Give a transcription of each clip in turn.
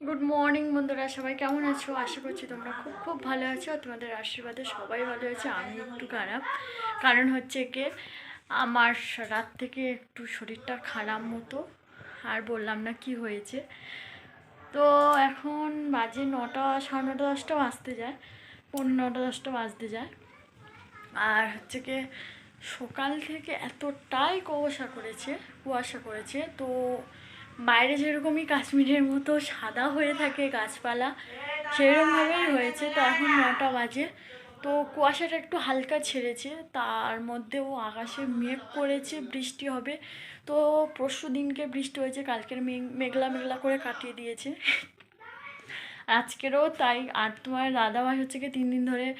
Good morning বন্ধুরা, সবাই কেমন আছো? আশা করছি তোমরা খুব খুব ভালো আছো তোমাদের আশীর্বাদে সবাই ভালো আছে। আমি একটু খারাপ। কারণ হচ্ছে কি, আমার রাত থেকে একটু শরীরটা খারাপ মতো। আর বললাম না কি হয়েছে। তো এখন বাজে নটা, সাড়ে নটা, দশটা বাজতে যায়। পনেরো নটা, দশটা বাজতে যায়। আর হচ্ছে কি, সকাল থেকে এতটাই কুয়াশা করেছে কুয়াশা করেছে। তো বাইরে যেরকমই কাশ্মীরের মতো সাদা হয়ে থাকে গাছপালা, সেরকমভাবেই হয়েছে। তো এখন নটা বাজে। তো কুয়াশাটা একটু হালকা ছেড়েছে। তার মধ্যেও আকাশে মেঘ করেছে, বৃষ্টি হবে। তো পরশু দিনকে বৃষ্টি হয়েছে, কালকের মেঘ, মেঘলা মেঘলা করে কাটিয়ে দিয়েছে। আজকেরও তাই। আর তোমার দাদাভাই হচ্ছে কি তিন দিন ধরে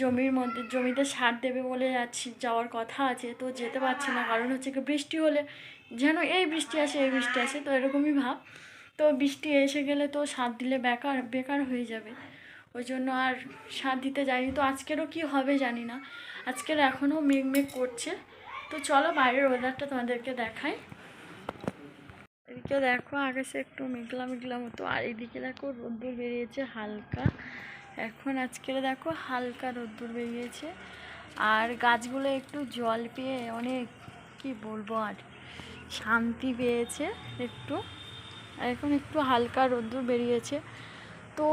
জমির মধ্যে, জমিতে সার দেবে বলে যাচ্ছি, যাওয়ার কথা আছে। তো যেতে পারছে না। কারণ হচ্ছে কি বৃষ্টি হলে যেন এই বৃষ্টি আসে, এই বৃষ্টি আসে, তো এরকমই ভাব। তো বৃষ্টি এসে গেলে তো সার দিলে বেকার বেকার হয়ে যাবে। ওই জন্য আর সার দিতে যাইনি। তো আজকেরও কি হবে জানি না। আজকের এখনও মেঘ মেঘ করছে। তো চলো বাইরের ওয়েদারটা তোমাদেরকে দেখাই। এদিকে দেখো আকাশে একটু মেঘলা মেঘলা মতো, আর এদিকে দেখো রোদ্দুর বেরিয়েছে হালকা। এখন আজকের দেখো হালকা রোদ্দুর বেরিয়েছে। আর গাছগুলো একটু জল পেয়ে অনেক, কি বলব আর। শান্তি পেয়েছে একটু। এখন একটু হালকা রোদ্দুর বেরিয়েছে। তো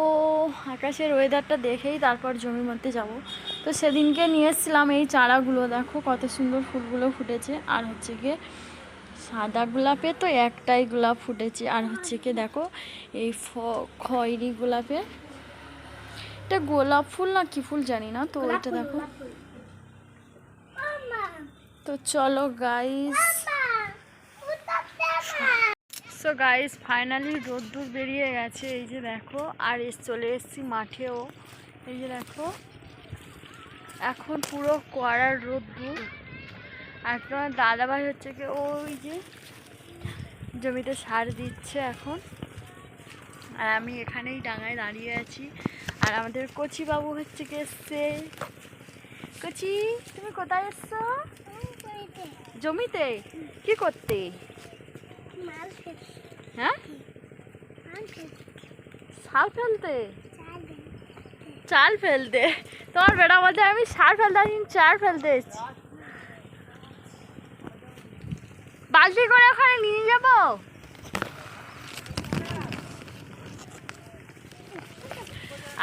আকাশের ওয়েদারটা দেখেই তারপর জমির মধ্যে যাব। তো সেদিনকে নিয়ে এসেছিলাম এই চারাগুলো। দেখো কত সুন্দর ফুলগুলো ফুটেছে। আর হচ্ছে গিয়ে সাদা গোলাপে তো একটাই গোলাপ ফুটেছে। আর হচ্ছে কি দেখো এই ফ- খয়েরি গোলাপে। এটা গোলাপ ফুল না কি ফুল জানি না। তো এটা দেখো। তো চলো গাইস সো গাইস ফাইনালি রোদ্দুর বেরিয়ে গেছে। এই যে দেখো, আর এস চলে এসেছি মাঠেও। এই যে দেখো, এখন পুরো কড়ার রোদ্দুর। আর তোমার দাদাভাই হচ্ছে কি ওই যে জমিতে সার দিচ্ছে এখন। আর আমি এখানেই ডাঙায় দাঁড়িয়ে আছি। আর আমাদের কচি বাবু হচ্ছে কি এসছে। কচি, তুমি কোথায় এসছো? জমিতে? কি করতে? হ্যাঁ? সার ফেলতে? চাল ফেলতে? তোমার বেটা বলতে আমি সার ফেলতে আসি চার ফেলতে এসেছি। বালতি করে ওখানে নিয়ে যাব?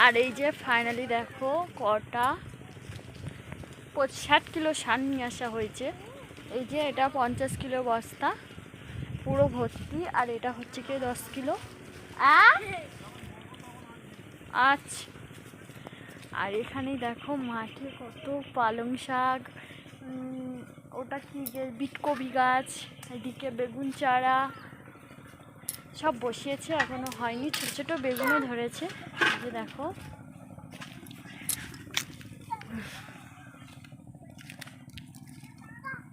আর এই যে ফাইনালি দেখো কটা ষাট কিলো সার নিয়ে আসা হয়েছে। এই যে এটা পঞ্চাশ কিলো বস্তা। পুরো ভর্তি, আর এটা হচ্ছে কি দশ কিলো? আচ্ছা। আর এখানে দেখো মাঠে কত পালং শাক ওটা কি যে বিটকবি গাছ, এদিকে বেগুন চারা, সব বসিয়েছে, এখনও হয়নি, ছোট ছোট বেগুনও ধরেছে। যে দেখো।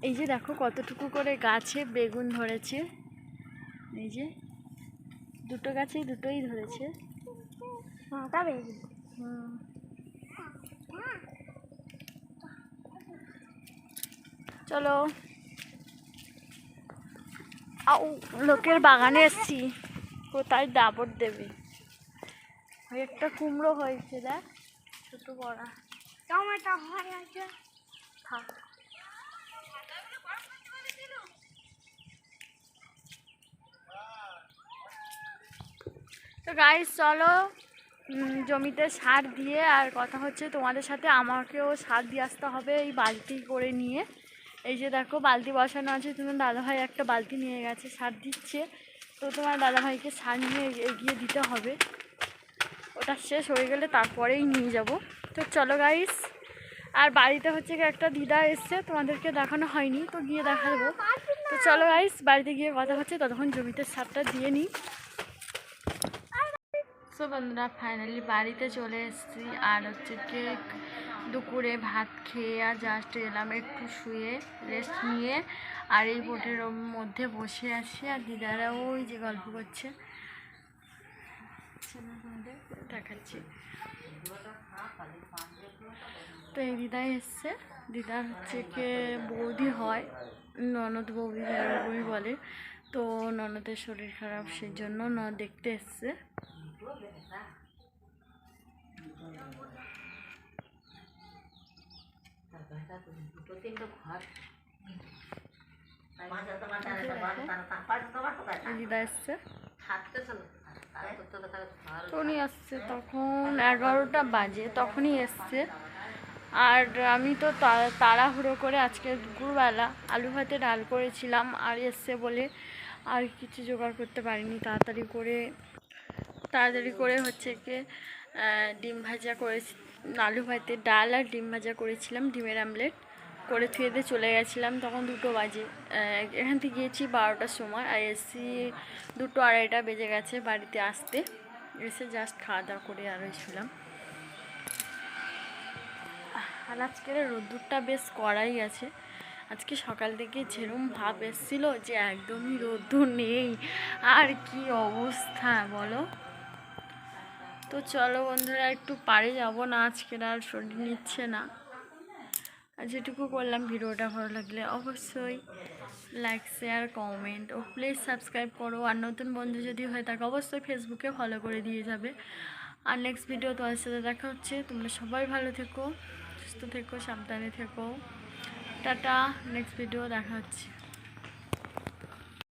এই যে দেখো কতটুকু করে গাছে বেগুন ধরেছে। এই যে দুটো গাছেই দুটোই ধরেছে। হুম চলো। আউ লোকের বাগানে এসছি। কোথায় দাবর দেবে? একটা কুমড়ো হয়েছে দেখ ছোট বড়া। টমেটো হয়ে আছে থাক। তো গাইস চলো জমিতে সার দিয়ে আর কথা হচ্ছে তোমাদের সাথে। আমাকেও সার দিয়ে আসতে হবে এই বালতি করে নিয়ে। এই যে দেখো, বালতি বসানো আছে। তোমার দাদাভাই একটা বালতি নিয়ে গেছে, সার দিচ্ছে। তো তোমার দাদাভাইকে সার নিয়ে এগিয়ে দিতে হবে। ওটা শেষ হয়ে গেলে তারপরেই নিয়ে যাব। তো চলো গাইস আর বাড়িতে হচ্ছে একটা দিদা এসছে, তোমাদেরকে দেখানো হয়নি, তো গিয়ে দেখা দেবো তো চলো গাইস বাড়িতে গিয়ে কথা হচ্ছে, ততক্ষণ জমিতে সারটা দিয়ে নিই। সো বন্ধুরা ফাইনালি বাড়িতে চলে এসেছি। আর হচ্ছে কি দুপুরে ভাত খেয়ে আর জাস্ট এলাম একটু শুয়ে রেস্ট নিয়ে। আর এই বোটের মধ্যে বসে আছি আর দিদারা ওই যে গল্প করছে। দেখাচ্ছি। তো এই দিদাই এসছে। দিদার হচ্ছে কে বৌদি হয়, ননদ বৌদি বলে। তো ননদের শরীর খারাপ সেই জন্য ন দেখতে এসছে। দিদা এসছে। উনি আসছে তখন এগারোটা বাজে, তখনই এসছে। আর আমি তা- তাড়াহুড়ো করে আজকে দুপুরবেলা আলু ভাতে ডাল করেছিলাম, আর এসছে বলে আর কিছু জোগাড় করতে পারিনি, তাড়াতাড়ি করে তাড়াতাড়ি করে হচ্ছে কি ডিম ভাজা করেছি, আলু ভাতে ডাল আর ডিম ভাজা করেছিলাম, ডিমের আমলেট। করে থুয়ে দিয়ে চলে গেছিলাম, তখন দুটো বাজে এখান থেকে গিয়েছি বারোটার সময়, আর এসি দুটো আড়াইটা বেজে গেছে বাড়িতে আসতে। এসে জাস্ট খাওয়া দাওয়া করে আর শুলাম আর আজকের রোদ্দুরটা বেশ কড়াই আছে। আজকে সকাল থেকে যেরম ভাব এসছিল যে একদমই রোদ্দুর নেই, আর কি অবস্থা বলো? তো চলো বন্ধুরা, একটু পারে যাব না আজকের আর শরীর নিচ্ছে না। আর যেটুকু করলাম, ভিডিওটা ভালো লাগলে অবশ্যই লাইক শেয়ার কমেন্ট ও প্লিজ সাবস্ক্রাইব করো। আর নতুন বন্ধু যদি হয়ে থাকে অবশ্যই ফেসবুকে ফলো করে দিয়ে যাবে। আর নেক্সট ভিডিও তোমার সাথে দেখা হচ্ছে। তোমরা সবাই ভালো থেকো, সুস্থ থেকো, সাবধানে থেকো। টাটা নেক্সট ভিডিও দেখা হচ্ছে।